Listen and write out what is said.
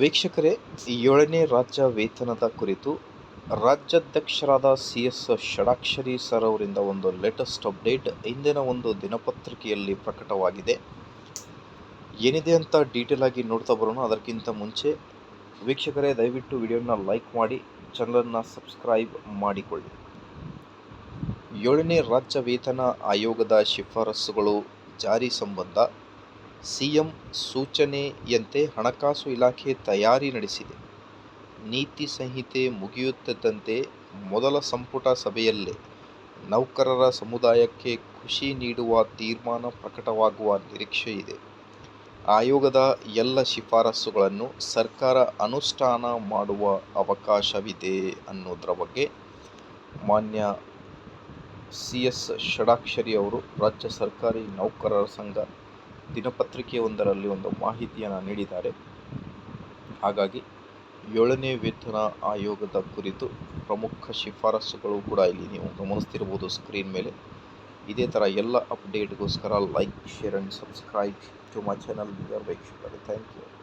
ವೀಕ್ಷಕರೇ ಏಳನೇ ರಾಜ್ಯ ವೇತನದ ಕುರಿತು ರಾಜ್ಯಾಧ್ಯಕ್ಷರಾದ ಸಿ ಎಸ್ ಷಡಾಕ್ಷರಿ ಸರ್ ಅವರಿಂದ ಒಂದು ಲೇಟೆಸ್ಟ್ ಅಪ್ಡೇಟ್ ಇಂದಿನ ಒಂದು ದಿನಪತ್ರಿಕೆಯಲ್ಲಿ ಪ್ರಕಟವಾಗಿದೆ. ಏನಿದೆ ಅಂತ ಡೀಟೇಲ್ ಆಗಿ ನೋಡ್ತಾ ಬರೋಣ. ಅದಕ್ಕಿಂತ ಮುಂಚೆ ವೀಕ್ಷಕರೇ, ದಯವಿಟ್ಟು ವಿಡಿಯೋನ ಲೈಕ್ ಮಾಡಿ ಚಾನಲನ್ನು ಸಬ್ಸ್ಕ್ರೈಬ್ ಮಾಡಿಕೊಳ್ಳಿ. ಏಳನೇ ರಾಜ್ಯ ವೇತನ ಆಯೋಗದ ಶಿಫಾರಸುಗಳು ಜಾರಿ ಸಂಬಂಧ ಸಿಎಂ ಸೂಚನೆಯಂತೆ ಹಣಕಾಸು ಇಲಾಖೆ ತಯಾರಿ ನಡೆಸಿದೆ. ನೀತಿ ಸಂಹಿತೆ ಮುಗಿಯುತ್ತಿದ್ದಂತೆ ಮೊದಲ ಸಂಪುಟ ಸಭೆಯಲ್ಲೇ ನೌಕರರ ಸಮುದಾಯಕ್ಕೆ ಖುಷಿ ನೀಡುವ ತೀರ್ಮಾನ ಪ್ರಕಟವಾಗುವ ನಿರೀಕ್ಷೆ ಇದೆ. ಆಯೋಗದ ಎಲ್ಲ ಶಿಫಾರಸುಗಳನ್ನು ಸರ್ಕಾರ ಅನುಷ್ಠಾನ ಮಾಡುವ ಅವಕಾಶವಿದೆ ಅನ್ನೋದರ ಬಗ್ಗೆ ಮಾನ್ಯ ಸಿ ಎಸ್ ಷಡಾಕ್ಷರಿ ಅವರು ರಾಜ್ಯ ಸರ್ಕಾರಿ ನೌಕರರ ಸಂಘ ದಿನಪತ್ರಿಕೆಯೊಂದರಲ್ಲಿ ಒಂದು ಮಾಹಿತಿಯನ್ನು ನೀಡಿದ್ದಾರೆ. ಹಾಗಾಗಿ ಏಳನೇ ವೇತನ ಆಯೋಗದ ಕುರಿತು ಪ್ರಮುಖ ಶಿಫಾರಸುಗಳು ಕೂಡ ಇಲ್ಲಿ ನೀವು ಗಮನಿಸ್ತಿರ್ಬೋದು ಸ್ಕ್ರೀನ್ ಮೇಲೆ. ಇದೇ ಥರ ಎಲ್ಲ ಅಪ್ಡೇಟ್ಗೋಸ್ಕರ like, share and subscribe to my channel ವೀಕ್ಷಕರೇ. Thank you.